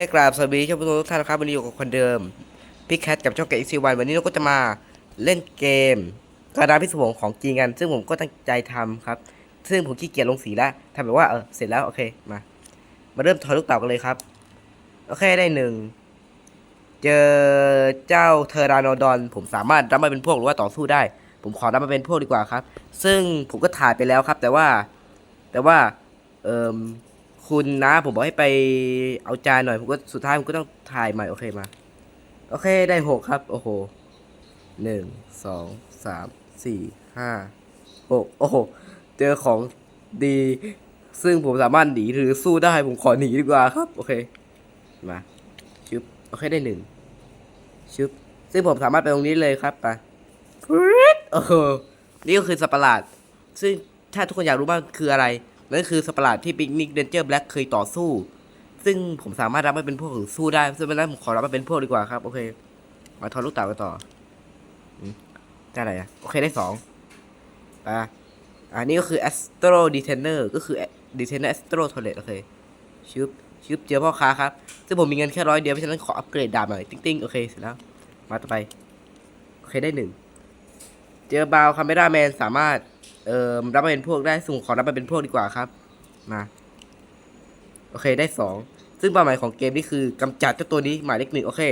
ให้กราบสวัสดีท่านผู้ชมทุกท่านนะครับวันนี้อยู่กับคนเดิมพี่แคทกับช่องเกมซีวันวันนี้เราก็จะมาเล่นเกมกระดานพิศวงของจริงกัน ซึ่งผมก็ตั้งใจทำครับ ซึ่งผมขี้เกียจลงสีแล้วทำแบบว่าเออเสร็จแล้วโอเคมา มาเริ่มถอยลูกเต่ากันเลยครับ โอเคได้หนึ่งเจอเจ้าเทอรานอดอนผมสามารถรับมาเป็นพวกหรือว่าต่อสู้ได้ ผมขอรับมาเป็นพวกดีกว่าครับ ซึ่งผมก็ถ่ายไปแล้วครับ แต่ว่า แต่ว่าเอ่ม คุณนะ ผมบอกให้ไปเอาจานหน่อยผมก็สุดท้ายผมก็ต้องถ่ายใหม่โอเคมา โอเคได้หกครับ โอ้โหหนึ่งสองสามสี่ห้าหกโอ้โหเจอของดี ซึ่งผมสามารถหนีหรือสู้ได้ผมขอหนีดีกว่าครับ โอเคมาชึบโอเคได้หนึ่งชึบซึ่งผมสามารถไปตรงนี้เลยครับไปโอ้โหนี่ก็คือสัปหลาด ซึ่งถ้าทุกคนอยากรู้ว่าคืออะไร นั่นคือสัตว์ประหลาดที่ปิกนิกเดนเจอร์แบล็กเคยต่อสู้ ซึ่งผมสามารถรับมาเป็นพวกหรือสู้ได้ซึ่งเป็นนั้นผมขอรับมาเป็นพวกดีกว่าครับ โอเค มาทอนลูกเต่ากันต่อได้อะไรอะโอเคได้สองอะอันนี้ก็คือ Astro Detainer ก็คือ Detainer Astro Toilet โอเคชึบชึบเจอพ่อค้าครับ ซึ่งผมมีเงินแค่ร้อยเดียวเพราะฉะนั้นขออัปเกรดดาบหน่อย ติ๊งติ๊งโอเคเสร็จแล้ว มาต่อไป โอเคได้หนึ่ง เจอบาวคาเมราแมนสามารถ เอ่อรับมาเป็นพวกได้สุ่มขอรับมาเป็นพวกดีกว่าครับ มา โอเคได้สองซึ่งเป้าหมายของเกมนี่คือกำจัดเจ้าตัวนี้หมายเลขหนึ่งโอเค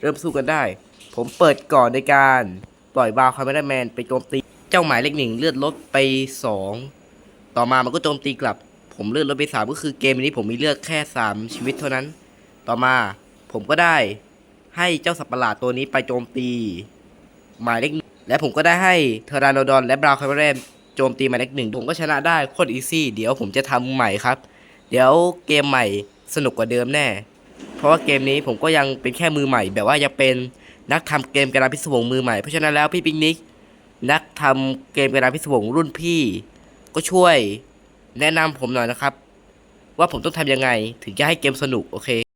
เริ่มสู้กันได้ ผมเปิดก่อนในการปล่อยบาวคาเมราแมนไปโจมตีเจ้าหมายเลขหนึ่งเลือดลดไปสองต่อมามันก็โจมตีกลับ ผมเลือดลดไปสามก็คือเกมนี้ผมมีเลือดแค่สามชีวิตเท่านั้น ต่อมาผมก็ได้ให้เจ้าสัตว์ประหลาดตัวนี้ไปโจมตี หมายเลขและผมก็ได้ให้เทอรานโดอนและบราวคาร์เรม โจมตีมายเลขหนึ่งผมก็ชนะได้โคตรอีซี่เดี๋ยวผมจะทำใหม่ครับ เดี๋ยวเกมใหม่สนุกกว่าเดิมแน่ เพราะว่าเกมนี้ผมก็ยังเป็นแค่มือใหม่ แบบว่ายังเป็นนักทำเกมกระดานพิศวงมือใหม่เพราะฉะนั้นแล้วพี่ปิกนิก นักทำเกมกระดานพิศวงรุ่นพี่ ก็ช่วยแนะนำผมหน่อยนะครับ ว่าผมต้องทำยังไงถึงจะให้เกมสนุกโอเค